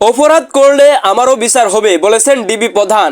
অপরাধ করলে আমারও বিচার হবে, বলেছেন ডিবি প্রধান।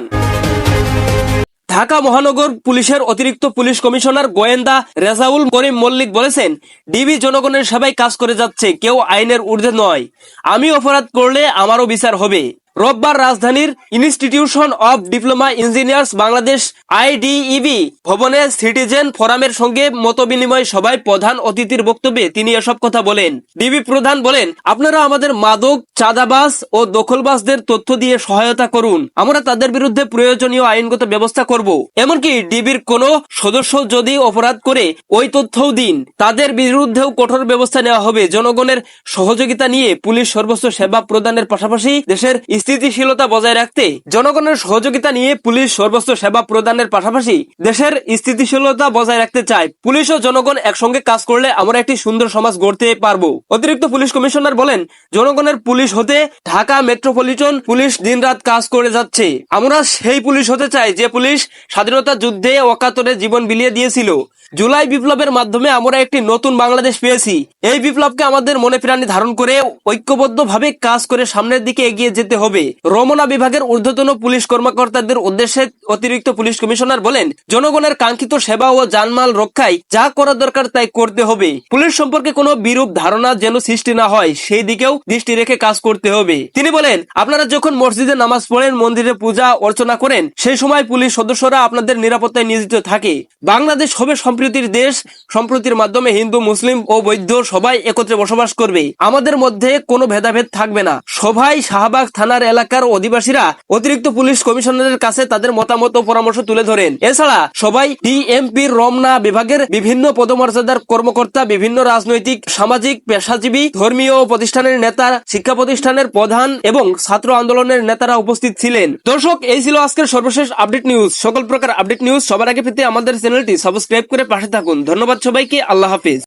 ঢাকা মহানগর পুলিশের অতিরিক্ত পুলিশ কমিশনার গোয়েন্দা রেজাউল করিম মল্লিক বলেছেন, ডিবি জনগণের সেবায় কাজ করে যাচ্ছে, কেউ আইনের ঊর্ধ্বে নয়। আমি অপরাধ করলে আমারও বিচার হবে। রোববার রাজধানীর institution of diploma engineers Bangladesh, IDEB ভবনে সিটিজেন ফোরামের সঙ্গে মতবিনিময় সভায় প্রধান অতিথির বক্তব্যে তিনি এসব কথা বলেন। ডিবি প্রধান বলেন, আপনারা আমাদের মাদক, চাঁদাবাজ ও দখলবাজদের তথ্য দিয়ে সহায়তা করুন। আমরা তাদের বিরুদ্ধে প্রয়োজনীয় আইনগত ব্যবস্থা করব। এমনকি ডিবির কোনো সদস্য যদি অপরাধ করে, ওই তথ্যও দিন। তাদের বিরুদ্ধেও কঠোর ব্যবস্থা নেওয়া হবে। জনগণের সহযোগিতা নিয়ে পুলিশ সর্বোচ্চ সেবা প্রদানের পাশাপাশি দেশের স্থিতিশীলতা বজায় রাখতে জনগণের সহযোগিতা নিয়ে পুলিশ সর্বোচ্চ সেবা প্রদানের পাশাপাশি দেশের স্থিতিশীলতা বজায় রাখতে চায়। পুলিশ ও জনগণ একসঙ্গে কাজ করলে আমরা একটি সুন্দর সমাজ গড়তে পারব। অতিরিক্ত পুলিশ কমিশনার বলেন, জনগণের পুলিশ হতে ঢাকা মেট্রোপলিটন পুলিশ দিনরাত কাজ করে যাচ্ছে। আমরা সেই পুলিশ হতে চাই যে পুলিশ স্বাধীনতা যুদ্ধে অকাতরে জীবন বিলিয়ে দিয়েছিল। জুলাই বিপ্লবের মাধ্যমে আমরা একটি নতুন বাংলাদেশ পেয়েছি। এই বিপ্লবকে আমাদের মনে প্রাণী ধারণ করে ঐক্যবদ্ধভাবে কাজ করে সামনের দিকে এগিয়ে যেতে হবে। রমনা বিভাগের ঊর্ধ্বতন পুলিশ কর্মকর্তাদের উদ্দেশ্যে অতিরিক্ত পুলিশ কমিশনার বলেন, জনগণের কাঙ্ক্ষিত সেবা ও জানমাল রক্ষায় যা করা দরকার তাই করতে হবে। পুলিশ সম্পর্কে কোনো বিরূপ ধারণা যেন সৃষ্টি না হয়, সেই দিকেও দৃষ্টি রেখে কাজ করতে হবে। তিনি বলেন, আপনারা যখন মসজিদে নামাজ পড়েন, মন্দিরে পূজা অর্চনা করেন, সেই সময় পুলিশ সদস্যরা আপনাদের নিরাপত্তায় নিয়োজিত থাকে। বাংলাদেশ হবে সম্প্রীতির দেশ, সম্প্রীতির মাধ্যমে হিন্দু, মুসলিম ও বৌদ্ধ সবাই একত্রে বসবাস করবে। আমাদের মধ্যে কোনো ভেদাভেদ থাকবে না। সভায় শাহবাগ থানার এলাকার অধিবাসীরা অতিরিক্ত পুলিশ কমিশনারের কাছে তাদের মতামত ও পরামর্শ তুলে ধরেন। এছাড়া সবাই ডিএমপির রমনা বিভাগের বিভিন্ন পদমর্যাদার কর্মকর্তা, বিভিন্ন রাজনৈতিক, সামাজিক, পেশাজীবী, ধর্মীয় প্রতিষ্ঠানের নেতা, শিক্ষা প্রতিষ্ঠানের প্রধান এবং ছাত্র আন্দোলনের নেতারা উপস্থিত ছিলেন। দর্শক, এই ছিল আজকের সর্বশেষ আপডেট নিউজ। সকল প্রকার আপডেট নিউজ সবার আগে পেতে আমাদের চ্যানেলটি সাবস্ক্রাইব পাশে থাকুন। ধন্যবাদ সবাইকে। আল্লাহ হাফিজ।